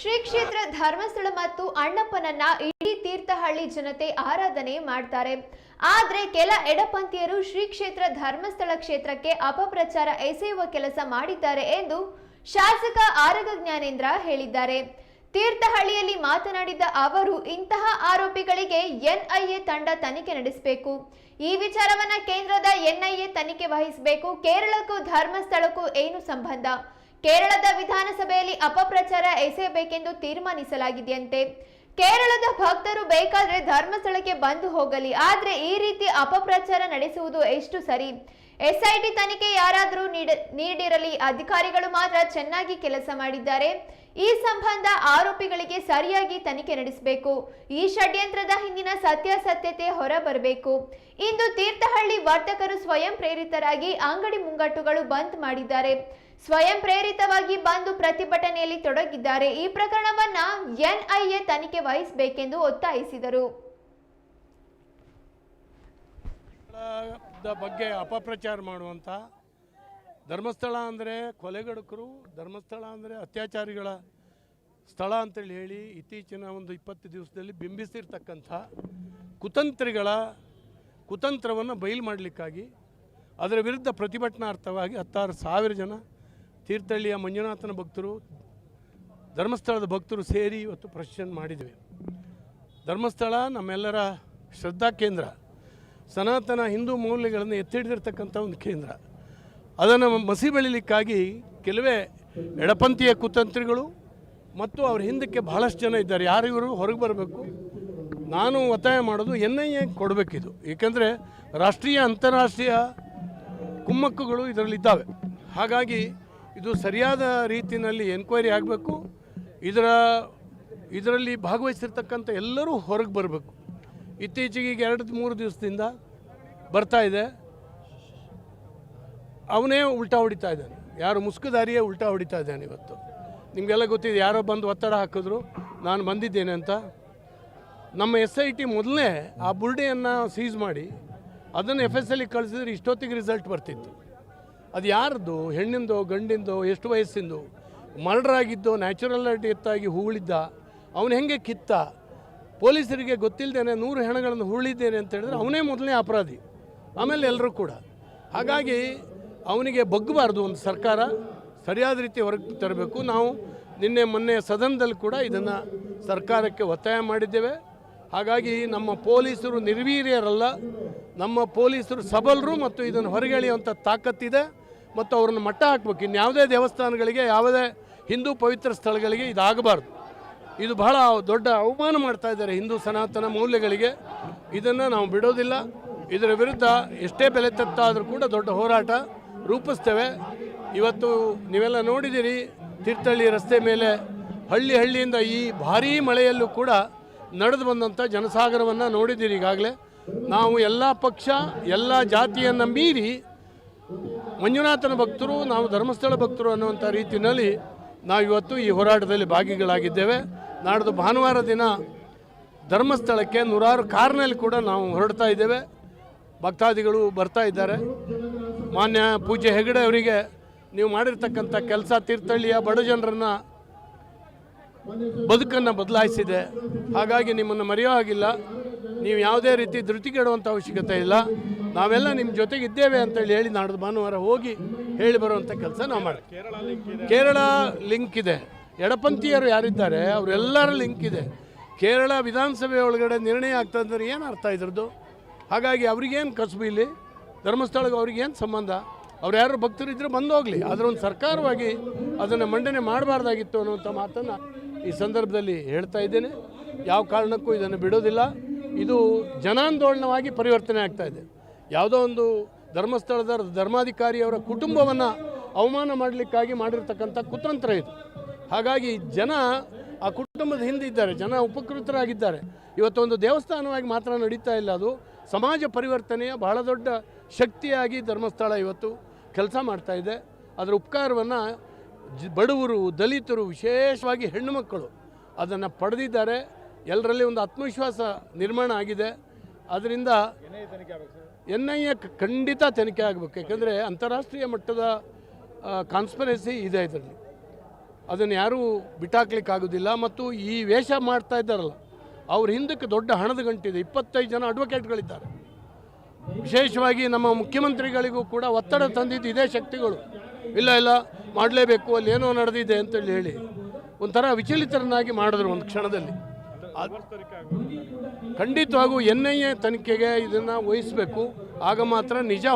ಶ್ರೀ ಕ್ಷೇತ್ರ ಧರ್ಮಸ್ಥಳ ಮತ್ತು ಅಣ್ಣಪ್ಪನನ್ನ ಇಡೀ ತೀರ್ಥಹಳ್ಳಿ ಜನತೆ ಆರಾಧನೆ ಮಾಡ್ತಾರೆ. ಆದ್ರೆ ಕೆಲ ಎಡಪಂಥೀಯರು ಶ್ರೀ ಕ್ಷೇತ್ರ ಧರ್ಮಸ್ಥಳ ಕ್ಷೇತ್ರಕ್ಕೆ ಅಪಪ್ರಚಾರ ಎಸೆಯುವ ಕೆಲಸ ಮಾಡಿದ್ದಾರೆ ಎಂದು ಶಾಸಕ ಆರಗ ಜ್ಞಾನೇಂದ್ರ ಹೇಳಿದ್ದಾರೆ. ತೀರ್ಥಹಳ್ಳಿಯಲ್ಲಿ ಮಾತನಾಡಿದ ಅವರು, ಇಂತಹ ಆರೋಪಿಗಳಿಗೆ ಎನ್ಐಎ ತಂಡ ತನಿಖೆ ನಡೆಸಬೇಕು. ಈ ವಿಚಾರವನ್ನ ಕೇಂದ್ರದ ಎನ್ಐಎ ತನಿಖೆ ವಹಿಸಬೇಕು. ಕೇರಳಕ್ಕೂ ಧರ್ಮಸ್ಥಳಕ್ಕೂ ಏನು ಸಂಬಂಧ? ಕೇರಳದ ವಿಧಾನಸಭೆಯಲ್ಲಿ ಅಪಪ್ರಚಾರ ಎಸೆಯಬೇಕೆಂದು ತೀರ್ಮಾನಿಸಲಾಗಿದೆಯಂತೆ. ಕೇರಳದ ಭಕ್ತರು ಬೇಕಾದ್ರೆ ಧರ್ಮಸ್ಥಳಕ್ಕೆ ಬಂದು ಹೋಗಲಿ, ಆದ್ರೆ ಈ ರೀತಿ ಅಪಪ್ರಚಾರ ನಡೆಸುವುದು ಎಷ್ಟು ಸರಿ? ಎಸ್ಐಟಿ ತನಿಖೆ ಯಾರಾದರೂ ನೀಡ- ನೀಡಿರಲಿ, ಅಧಿಕಾರಿಗಳು ಮಾತ್ರ ಚೆನ್ನಾಗಿ ಕೆಲಸ ಮಾಡಿದ್ದಾರೆ. ಈ ಸಂಬಂಧ ಆರೋಪಿಗಳಿಗೆ ಸರಿಯಾಗಿ ತನಿಖೆ ನಡೆಸಬೇಕು. ಈ ಷಡ್ಯಂತ್ರದ ಹಿಂದಿನ ಸತ್ಯಾಸತ್ಯತೆ ಹೊರಬರಬೇಕು. ಇಂದು ತೀರ್ಥಹಳ್ಳಿ ವರ್ತಕರು ಸ್ವಯಂ ಪ್ರೇರಿತರಾಗಿ ಅಂಗಡಿ ಮುಂಗಟ್ಟುಗಳು ಬಂದ್ ಮಾಡಿದ್ದಾರೆ. ಸ್ವಯಂ ಪ್ರೇರಿತವಾಗಿ ಬಂದು ಪ್ರತಿಭಟನೆಯಲ್ಲಿ ತೊಡಗಿದ್ದಾರೆ. ಈ ಪ್ರಕರಣವನ್ನ ಎನ್ಐಎ ತನಿಖೆ ವಹಿಸಬೇಕೆಂದು ಒತ್ತಾಯಿಸಿದರು. ಬಗ್ಗೆ ಅಪಪ್ರಚಾರ ಮಾಡುವಂಥ ಧರ್ಮಸ್ಥಳ ಅಂದರೆ ಕೊಲೆಗಡುಕರು, ಧರ್ಮಸ್ಥಳ ಅಂದರೆ ಅತ್ಯಾಚಾರಿಗಳ ಸ್ಥಳ ಅಂತೇಳಿ ಹೇಳಿ ಇತ್ತೀಚಿನ ಒಂದು ಇಪ್ಪತ್ತು ದಿವಸದಲ್ಲಿ ಬಿಂಬಿಸಿರ್ತಕ್ಕಂಥ ಕುತಂತ್ರಿಗಳ ಕುತಂತ್ರವನ್ನು ಬಯಲು ಮಾಡಲಿಕ್ಕಾಗಿ, ಅದರ ವಿರುದ್ಧ ಪ್ರತಿಭಟನಾರ್ಥವಾಗಿ ಹತ್ತಾರು ಸಾವಿರ ಜನ ತೀರ್ಥಹಳ್ಳಿಯ ಮಂಜುನಾಥನ ಭಕ್ತರು, ಧರ್ಮಸ್ಥಳದ ಭಕ್ತರು ಸೇರಿ ಇವತ್ತು ಪ್ರಶ್ನೆ ಮಾಡಿದ್ವಿ. ಧರ್ಮಸ್ಥಳ ನಮ್ಮೆಲ್ಲರ ಶ್ರದ್ಧಾ ಕೇಂದ್ರ. ಸನಾತನ ಹಿಂದೂ ಮೌಲ್ಯಗಳನ್ನು ಎತ್ತಿ ಹಿಡಿದಿರ್ತಕ್ಕಂಥ ಒಂದು ಕೇಂದ್ರ. ಅದನ್ನು ಮಸಿ ಬೆಳಿಲಿಕ್ಕಾಗಿ ಕೆಲವೇ ಎಡಪಂಥೀಯ ಕುತಂತ್ರಿಗಳು ಮತ್ತು ಅವ್ರ ಹಿಂದಕ್ಕೆ ಬಹಳಷ್ಟು ಜನ ಇದ್ದಾರೆ. ಯಾರು ಇವರು? ಹೊರಗೆ ಬರಬೇಕು. ನಾನು ಒತ್ತಾಯ ಮಾಡೋದು ಎನ್ ಐ ಎ ಕೊಡಬೇಕಿದು. ಏಕೆಂದರೆ ರಾಷ್ಟ್ರೀಯ, ಅಂತಾರಾಷ್ಟ್ರೀಯ ಕುಮ್ಮಕ್ಕುಗಳು ಇದರಲ್ಲಿದ್ದಾವೆ. ಹಾಗಾಗಿ ಇದು ಸರಿಯಾದ ರೀತಿಯಲ್ಲಿ ಎನ್ಕ್ವೈರಿ ಆಗಬೇಕು. ಇದರ, ಇದರಲ್ಲಿ ಭಾಗವಹಿಸಿರ್ತಕ್ಕಂಥ ಎಲ್ಲರೂ ಹೊರಗೆ ಬರಬೇಕು. ಇತ್ತೀಚೆಗೆ ಈಗ ಎರಡು, ಮೂರು ದಿವಸದಿಂದ ಬರ್ತಾ ಇದೆ. ಅವನೇ ಉಲ್ಟಾ ಹೊಡಿತಾ ಇದ್ದಾನೆ. ಯಾರು ಮುಸ್ಕುದಾರಿಯೇ ಉಲ್ಟಾ ಹೊಡಿತಾ ಇದ್ದಾನೆ ಇವತ್ತು. ನಿಮಗೆಲ್ಲ ಗೊತ್ತಿದೆ, ಯಾರೋ ಬಂದು ಒತ್ತಡ ಹಾಕಿದ್ರು, ನಾನು ಬಂದಿದ್ದೇನೆ ಅಂತ. ನಮ್ಮ ಎಸ್ ಐ ಟಿ ಮೊದಲೇ ಆ ಬುಲ್ಡೆಯನ್ನು ಸೀಸ್ ಮಾಡಿ, ಅದನ್ನು ಎಫ್ ಎಸ್ ಎಲ್ಲಿ ಕಳಿಸಿದ್ರೆ ಇಷ್ಟೊತ್ತಿಗೆ ರಿಸಲ್ಟ್ ಬರ್ತಿತ್ತು. ಅದು ಯಾರ್ದು? ಹೆಣ್ಣಿಂದೋ, ಗಂಡಿಂದೋ, ಎಷ್ಟು ವಯಸ್ಸಿಂದು. ಮರ್ಡರ್ ಆಗಿದ್ದೋ ನ್ಯಾಚುರಲ್ ಡೆತ್ತಾಗಿ ಹೂಳಿದ್ದ, ಅವನು ಹೆಂಗೆ ಕಿತ್ತ? ಪೊಲೀಸರಿಗೆ ಗೊತ್ತಿಲ್ಲದೇನೆ ನೂರು ಹೆಣಗಳನ್ನು ಹೂಳಿದ್ದೇನೆ ಅಂತ ಹೇಳಿದ್ರೆ ಅವನೇ ಮೊದಲನೇ ಅಪರಾಧಿ. ಆಮೇಲೆ ಎಲ್ಲರೂ ಕೂಡ. ಹಾಗಾಗಿ ಅವನಿಗೆ ಬಗ್ಗಬಾರ್ದು ಒಂದು ಸರ್ಕಾರ. ಸರಿಯಾದ ರೀತಿ ಹೊರಗೆ ತರಬೇಕು. ನಾವು ನಿನ್ನೆ ಮೊನ್ನೆ ಸದನದಲ್ಲಿ ಕೂಡ ಇದನ್ನು ಸರ್ಕಾರಕ್ಕೆ ಒತ್ತಾಯ ಮಾಡಿದ್ದೇವೆ. ಹಾಗಾಗಿ ನಮ್ಮ ಪೊಲೀಸರು ನಿರ್ವೀರ್ಯರಲ್ಲ. ನಮ್ಮ ಪೊಲೀಸರು ಸಬಲರು ಮತ್ತು ಇದನ್ನು ಹೊರಗೆಳೆಯುವಂಥ ತಾಕತ್ತಿದೆ. ಮತ್ತು ಅವ್ರನ್ನ ಮಟ್ಟ ಹಾಕ್ಬೇಕು. ಇನ್ಯಾವುದೇ ದೇವಸ್ಥಾನಗಳಿಗೆ, ಯಾವುದೇ ಹಿಂದೂ ಪವಿತ್ರ ಸ್ಥಳಗಳಿಗೆ ಇದಾಗಬಾರ್ದು. ಇದು ಬಹಳ ದೊಡ್ಡ ಅವಮಾನ ಮಾಡ್ತಾ ಇದ್ದಾರೆ ಹಿಂದೂ ಸನಾತನ ಮೌಲ್ಯಗಳಿಗೆ. ಇದನ್ನು ನಾವು ಬಿಡೋದಿಲ್ಲ. ಇದರ ವಿರುದ್ಧ ಎಷ್ಟೇ ಬೆಲೆ ತತ್ತಾದರೂ ಕೂಡ ದೊಡ್ಡ ಹೋರಾಟ ರೂಪಿಸ್ತೇವೆ. ಇವತ್ತು ನೀವೆಲ್ಲ ನೋಡಿದ್ದೀರಿ, ತೀರ್ಥಹಳ್ಳಿ ರಸ್ತೆ ಮೇಲೆ ಹಳ್ಳಿ ಹಳ್ಳಿಯಿಂದ ಈ ಭಾರೀ ಮಳೆಯಲ್ಲೂ ಕೂಡ ನಡೆದು ಬಂದಂಥ ಜನಸಾಗರವನ್ನು ನೋಡಿದ್ದೀರಿ ಈಗಾಗಲೇ. ನಾವು ಎಲ್ಲ ಪಕ್ಷ, ಎಲ್ಲ ಜಾತಿಯನ್ನು ಮೀರಿ ಮಂಜುನಾಥನ ಭಕ್ತರು, ನಾವು ಧರ್ಮಸ್ಥಳ ಭಕ್ತರು ಅನ್ನುವಂಥ ರೀತಿಯಲ್ಲಿ ನಾವು ಇವತ್ತು ಈ ಹೋರಾಟದಲ್ಲಿ ಭಾಗಿಗಳಾಗಿದ್ದೇವೆ. ನಾಡ್ದು ಭಾನುವಾರ ದಿನ ಧರ್ಮಸ್ಥಳಕ್ಕೆ ನೂರಾರು ಕಾರ್ನಲ್ಲಿ ಕೂಡ ನಾವು ಹೊರಡ್ತಾ ಇದ್ದೇವೆ. ಭಕ್ತಾದಿಗಳು ಬರ್ತಾ ಇದ್ದಾರೆ. ಮಾನ್ಯ ಪೂಜೆ ಹೆಗಡೆ ಅವರಿಗೆ ನೀವು ಮಾಡಿರ್ತಕ್ಕಂಥ ಕೆಲಸ ತೀರ್ಥಹಳ್ಳಿಯ ಬಡ ಜನರನ್ನು ಬದುಕನ್ನು ಬದಲಾಯಿಸಿದೆ. ಹಾಗಾಗಿ ನಿಮ್ಮನ್ನು ಮರೆಯೋ ಹಾಗಿಲ್ಲ. ನೀವು ಯಾವುದೇ ರೀತಿ ಧೃತಿಗೆಡುವಂಥ ಅವಶ್ಯಕತೆ ಇಲ್ಲ. ನಾವೆಲ್ಲ ನಿಮ್ಮ ಜೊತೆಗಿದ್ದೇವೆ ಅಂತೇಳಿ ಹೇಳಿ ನಾಡ್ದು ಭಾನುವಾರ ಹೋಗಿ ಹೇಳಿ ಬರುವಂಥ ಕೆಲಸ ನಾವು ಮಾಡಿ ಕೇರಳ ಲಿಂಕ್ ಇದೆ. ಎಡಪಂಥೀಯರು ಯಾರಿದ್ದಾರೆ, ಅವರೆಲ್ಲರ ಲಿಂಕ್ ಇದೆ. ಕೇರಳ ವಿಧಾನಸಭೆ ಒಳಗಡೆ ನಿರ್ಣಯ ಆಗ್ತದಂದ್ರೆ ಏನು ಅರ್ಥ ಇದ್ರದ್ದು? ಹಾಗಾಗಿ ಅವ್ರಿಗೇನು ಕಸುಬು ಇಲ್ಲಿ? ಧರ್ಮಸ್ಥಳಕ್ಕೆ ಅವ್ರಿಗೇನು ಸಂಬಂಧ? ಅವ್ರು ಯಾರು ಭಕ್ತರಿದ್ದರೆ ಬಂದು ಹೋಗಲಿ. ಆದರೆ ಒಂದು ಸರ್ಕಾರವಾಗಿ ಅದನ್ನು ಮಂಡನೆ ಮಾಡಬಾರ್ದಾಗಿತ್ತು ಅನ್ನುವಂಥ ಮಾತನ್ನು ಈ ಸಂದರ್ಭದಲ್ಲಿ ಹೇಳ್ತಾ ಇದ್ದೇನೆ. ಯಾವ ಕಾರಣಕ್ಕೂ ಇದನ್ನು ಬಿಡೋದಿಲ್ಲ. ಇದು ಜನಾಂದೋಲನವಾಗಿ ಪರಿವರ್ತನೆ ಆಗ್ತಾ ಇದೆ. ಯಾವುದೋ ಒಂದು ಧರ್ಮಸ್ಥಳದ ಧರ್ಮಾಧಿಕಾರಿಯವರ ಕುಟುಂಬವನ್ನು ಅವಮಾನ ಮಾಡಲಿಕ್ಕಾಗಿ ಮಾಡಿರ್ತಕ್ಕಂಥ ಕುತಂತ್ರ ಇದು. ಹಾಗಾಗಿ ಜನ ಆ ಕುಟುಂಬದ ಹಿಂದೆ ಇದ್ದಾರೆ, ಜನ ಉಪಕೃತರಾಗಿದ್ದಾರೆ. ಇವತ್ತೊಂದು ದೇವಸ್ಥಾನವಾಗಿ ಮಾತ್ರ ನಡೀತಾ ಇಲ್ಲ ಅದು. ಸಮಾಜ ಪರಿವರ್ತನೆಯ ಬಹಳ ದೊಡ್ಡ ಶಕ್ತಿಯಾಗಿ ಧರ್ಮಸ್ಥಳ ಇವತ್ತು ಕೆಲಸ ಮಾಡ್ತಾ ಇದೆ. ಅದರ ಉಪಕಾರವನ್ನು ಬಡವರು, ದಲಿತರು, ವಿಶೇಷವಾಗಿ ಹೆಣ್ಣು ಮಕ್ಕಳು ಅದನ್ನು ಪಡೆದಿದ್ದಾರೆ. ಎಲ್ಲರಲ್ಲಿ ಒಂದು ಆತ್ಮವಿಶ್ವಾಸ ನಿರ್ಮಾಣ ಆಗಿದೆ. ಅದರಿಂದ ಎನ್ ಐ ಎ ಖಂಡಿತ ತನಿಖೆ ಆಗಬೇಕು. ಯಾಕಂದರೆ ಅಂತಾರಾಷ್ಟ್ರೀಯ ಮಟ್ಟದ ಕಾನ್ಸ್ಪರೆನ್ಸಿ ಇದೆ ಇದರಲ್ಲಿ. ಅದನ್ನು ಯಾರೂ ಬಿಟ್ಟಾಕ್ಲಿಕ್ಕಾಗೋದಿಲ್ಲ ಮತ್ತು ಈ ವೇಷ ಮಾಡ್ತಾ ಇದ್ದಾರಲ್ಲ, ಅವ್ರ ಹಿಂದಕ್ಕೆ ದೊಡ್ಡ ಹಣದ ಗಂಟಿದೆ. ಇಪ್ಪತ್ತೈದು ಜನ ಅಡ್ವೊಕೇಟ್ಗಳಿದ್ದಾರೆ ವಿಶೇಷವಾಗಿ ನಮ್ಮ ಮುಖ್ಯಮಂತ್ರಿಗಳಿಗೂ ಕೂಡ ಒತ್ತಡ ತಂದಿದ್ದು ಇದೇ ಶಕ್ತಿಗಳು. ಇಲ್ಲ ಇಲ್ಲ, ಮಾಡಲೇಬೇಕು, ಅಲ್ಲಿ ಏನೋ ನಡೆದಿದೆ ಅಂತೇಳಿ ಹೇಳಿ. ಒಂಥರ ವಿಚಲಿತರನ್ನಾಗಿ ಮಾಡಿದ್ರು ಒಂದು ಕ್ಷಣದಲ್ಲಿ. ಖಂಡಿತವಾಗೂ ಎನ್ ಐ ಎ ತನಿಖೆಗೆ ಇದನ್ನು ವಹಿಸಬೇಕು. ಆಗ ಮಾತ್ರ ನಿಜ